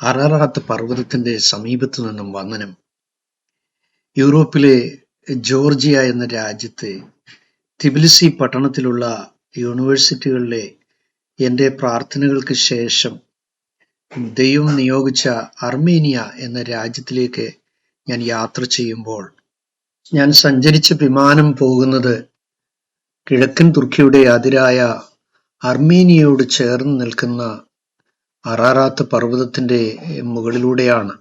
അറാറാത്ത് പർവതത്തിന്റെ സമീപത്തു നിന്നും വന്ദനം. യൂറോപ്പിലെ ജോർജിയ എന്ന രാജ്യത്തെ തിബിലിസി പട്ടണത്തിലുള്ള യൂണിവേഴ്സിറ്റികളിലെ എന്റെ പ്രാർത്ഥനകൾക്ക് ശേഷം ദൈവം നിയോഗിച്ച അർമേനിയ എന്ന രാജ്യത്തിലേക്ക് ഞാൻ യാത്ര ചെയ്യുമ്പോൾ ഞാൻ സഞ്ചരിച്ച വിമാനം പോകുന്നത് കിഴക്കൻ തുർക്കിയുടെ അതിരായ അർമേനിയയോട് ചേർന്ന് നിൽക്കുന്ന അറാറാത്ത് പർവതത്തിന്റെ മുകളിലൂടെയാണ്.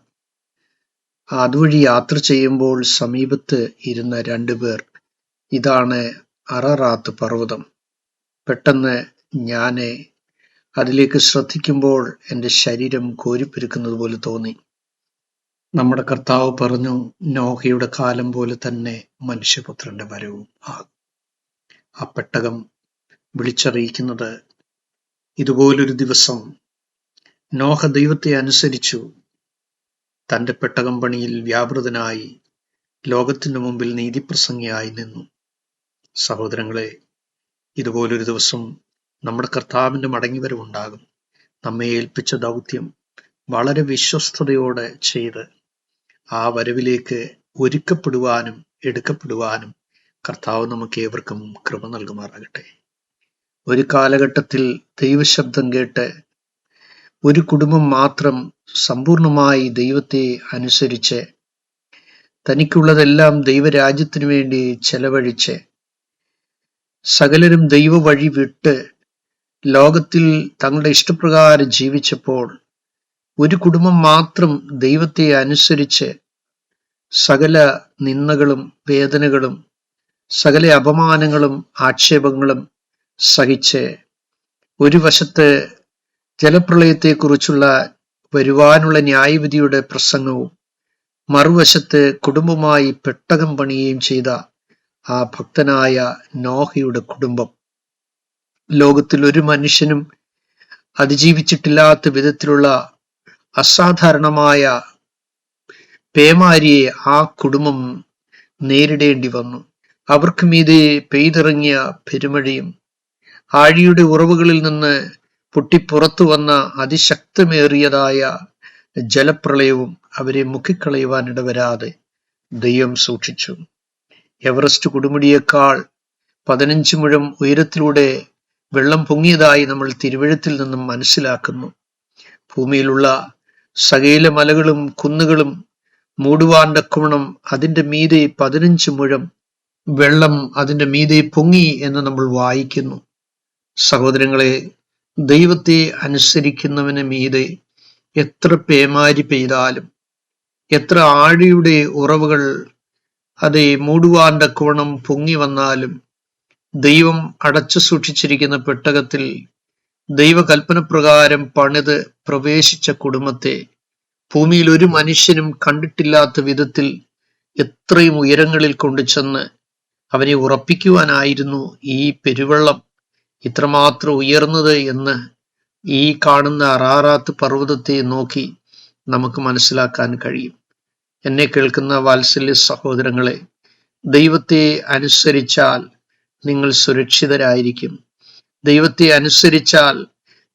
അതുവഴി യാത്ര ചെയ്യുമ്പോൾ സമീപത്ത് ഇരുന്ന രണ്ടുപേർ ഇതാണ് അറാറാത്ത് പർവതം. പെട്ടെന്ന് ഞാൻ അതിലേക്ക് ശ്രദ്ധിക്കുമ്പോൾ എന്റെ ശരീരം കോരിപ്പെരുക്കുന്നത് പോലെ തോന്നി. നമ്മുടെ കർത്താവ് പറഞ്ഞു നോഹയുടെ കാലം പോലെ തന്നെ മനുഷ്യപുത്രന്റെ വരവും ആകും. ആ പെട്ടകം വിളിച്ചറിയിക്കുന്നത് ഇതുപോലൊരു ദിവസം നോഹ ദൈവത്തെ അനുസരിച്ചു തന്റെ പെട്ടകം പണിയിൽ വ്യാപൃതനായി ലോകത്തിനു മുമ്പിൽ നീതിപ്രസംഗിയായി നിന്നു. സഹോദരങ്ങളെ ഇതുപോലൊരു ദിവസം നമ്മുടെ കർത്താവിന്റെ മടങ്ങിവരവുണ്ടാകും നമ്മെ ഏൽപ്പിച്ച ദൗത്യം വളരെ വിശ്വസ്തയോടെ ചെയ്ത് ആ വരവിലേക്ക് ഒരുക്കപ്പെടുവാനും എടുക്കപ്പെടുവാനും കർത്താവ് നമുക്ക് ഏവർക്കും കൃപ നൽകുമാറാകട്ടെ. ഒരു കാലഘട്ടത്തിൽ ദൈവശബ്ദം കേട്ട് ഒരു കുടുംബം മാത്രം സമ്പൂർണമായി ദൈവത്തെ അനുസരിച്ച് തനിക്കുള്ളതെല്ലാം ദൈവരാജ്യത്തിനു വേണ്ടി ചെലവഴിച്ച് സകലരും ദൈവ വഴി വിട്ട് ലോകത്തിൽ തങ്ങളുടെ ഇഷ്ടപ്രകാരം ജീവിച്ചപ്പോൾ ഒരു കുടുംബം മാത്രം ദൈവത്തെ അനുസരിച്ച് സകല നിന്ദകളും വേദനകളും സകല അപമാനങ്ങളും ആക്ഷേപങ്ങളും സഹിച്ച് ഒരു വശത്ത് ജലപ്രളയത്തെക്കുറിച്ചുള്ള വരുവാനുള്ള ന്യായവിധിയുടെ പ്രസംഗവും മറുവശത്ത് കുടുംബമായി പെട്ടകം പണിയുകയും ചെയ്ത ആ ഭക്തനായ നോഹയുടെ കുടുംബം. ലോകത്തിൽ ഒരു മനുഷ്യനും അതിജീവിച്ചിട്ടില്ലാത്ത വിധത്തിലുള്ള അസാധാരണമായ പേമാരിയെ ആ കുടുംബം നേരിടേണ്ടി വന്നു. അവർക്ക് മീതെ പെയ്തിറങ്ങിയ പെരുമഴയും ആഴിയുടെ ഉറവുകളിൽ നിന്ന് പൊട്ടിപ്പുറത്തു വന്ന അതിശക്തമേറിയതായ ജലപ്രളയവും അവരെ മുക്കിക്കളയുവാൻ ഇടവരാതെ ദൈവം സൂക്ഷിച്ചു. എവറസ്റ്റ് കൊടുമുടിയേക്കാൾ പതിനഞ്ച് മുഴം ഉയരത്തിലൂടെ വെള്ളം പൊങ്ങിയതായി നമ്മൾ തിരുവഴുത്തിൽ നിന്നും മനസ്സിലാക്കുന്നു. ഭൂമിയിലുള്ള സകല മലകളും കുന്നുകളും മൂടുവാന്റെ കുണം അതിന്റെ മീതെ പതിനഞ്ച് മുഴം വെള്ളം അതിന്റെ മീതെ പൊങ്ങി എന്ന് നമ്മൾ വായിക്കുന്നു. സഹോദരങ്ങളെ ദൈവത്തെ അനുസരിക്കുന്നവന് മീതെ എത്ര പേമാരി പെയ്താലും എത്ര ആഴിയുടെ ഉറവുകൾ അതെ മൂടുവാൻ തക്കവണ്ണം പൊങ്ങി വന്നാലും ദൈവം അടച്ചു സൂക്ഷിച്ചിരിക്കുന്ന പെട്ടകത്തിൽ ദൈവകൽപ്പന പ്രകാരം പണിത് പ്രവേശിച്ച കുടുംബത്തെ ഭൂമിയിൽ ഒരു മനുഷ്യനും കണ്ടിട്ടില്ലാത്ത വിധത്തിൽ എത്രയും ഉയരങ്ങളിൽ കൊണ്ടുചെന്ന് അവനെ ഉറപ്പിക്കുവാനായിരുന്നു ഈ പെരുവെള്ളം. ഇത്രമാത്രം ഉയർന്നത് എന്ന് ഈ കാണുന്ന അറാറാത്ത് പർവതത്തെ നോക്കി നമുക്ക് മനസ്സിലാക്കാൻ കഴിയും. എന്നെ കേൾക്കുന്ന വാത്സല്യ സഹോദരങ്ങളെ ദൈവത്തെ അനുസരിച്ചാൽ നിങ്ങൾ സുരക്ഷിതരായിരിക്കും. ദൈവത്തെ അനുസരിച്ചാൽ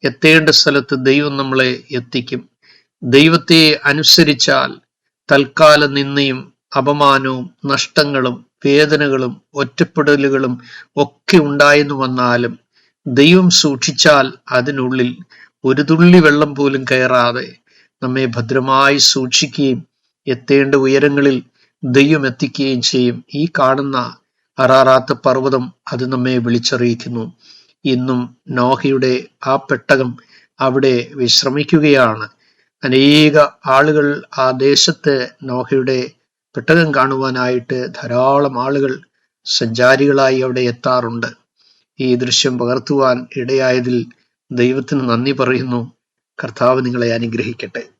എത്തേണ്ട സ്ഥലത്ത് ദൈവം നമ്മളെ എത്തിക്കും. ദൈവത്തെ അനുസരിച്ചാൽ തൽക്കാല നിന്നയും അപമാനവും നഷ്ടങ്ങളും വേദനകളും ഒറ്റപ്പെടലുകളും ഒക്കെ ഉണ്ടായെന്നു വന്നാലും ദൈവം സൂക്ഷിച്ചാൽ അതിനുള്ളിൽ ഒരു തുള്ളി വെള്ളം പോലും കയറാതെ നമ്മെ ഭദ്രമായി സൂക്ഷിക്കുകയും എത്തേണ്ട ഉയരങ്ങളിൽ ദൈവം എത്തിക്കുകയും ചെയ്യും. ഈ കാണുന്ന അറാറാത്ത പർവതം അത് നമ്മെ വിളിച്ചറിയിക്കുന്നു. ഇന്നും നോഹയുടെ ആ പെട്ടകം അവിടെ വിശ്രമിക്കുകയാണ്. അനേക ആളുകൾ ആ ദേശത്ത് നോഹയുടെ പെട്ടകം കാണുവാനായിട്ട് ധാരാളം ആളുകൾ സഞ്ചാരികളായി അവിടെ എത്താറുണ്ട്. ഈ ദൃശ്യം പകർത്തുവാൻ ഇടയായതിൽ ദൈവത്തിന് നന്ദി പറയുന്നു. കർത്താവ് നിങ്ങളെ അനുഗ്രഹിക്കട്ടെ.